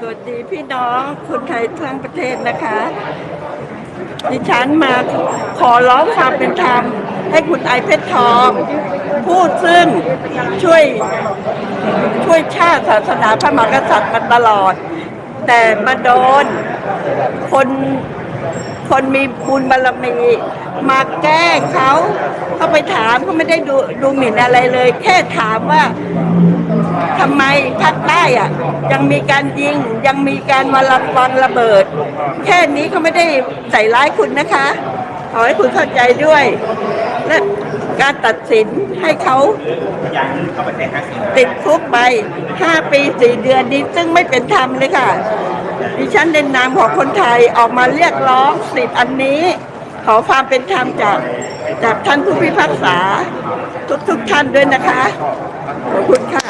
สวัสดีพี่น้องคนไทยทั้งประเทศนะคะ ดิฉันมาขอร้องความเป็นธรรม ให้คุณไอเพชรทอง ผู้ซึ่งช่วยช่วยชาติศาสนาพระมหากษัตริย์มาตลอด แต่มาโดนคนคนมีบุญบารมีมาแกล้งเขาเขา ไปถามเขาไม่ได้ดูดูหมิ่นอะไรเลย แค่ถามว่าทำไมภาคใต้อะยังมีการยิงยังมีการวางระวางระเบิด แค่นี้เขาไม่ได้ใส่ร้ายคุณนะคะขอให้คุณเข้าใจด้วย และการตัดสินให้เขาติดคุกไป 5 ปี 4 เดือนนี้ ซึ่งไม่เป็นธรรมเลยค่ะ ดิฉันในนามของคนไทยออกมาเรียกร้องสิทธิ์อันนี้ ขอความเป็นธรรมจากจากท่านผู้พิพากษาทุกๆท่านด้วยนะคะ ขอบคุณค่ะ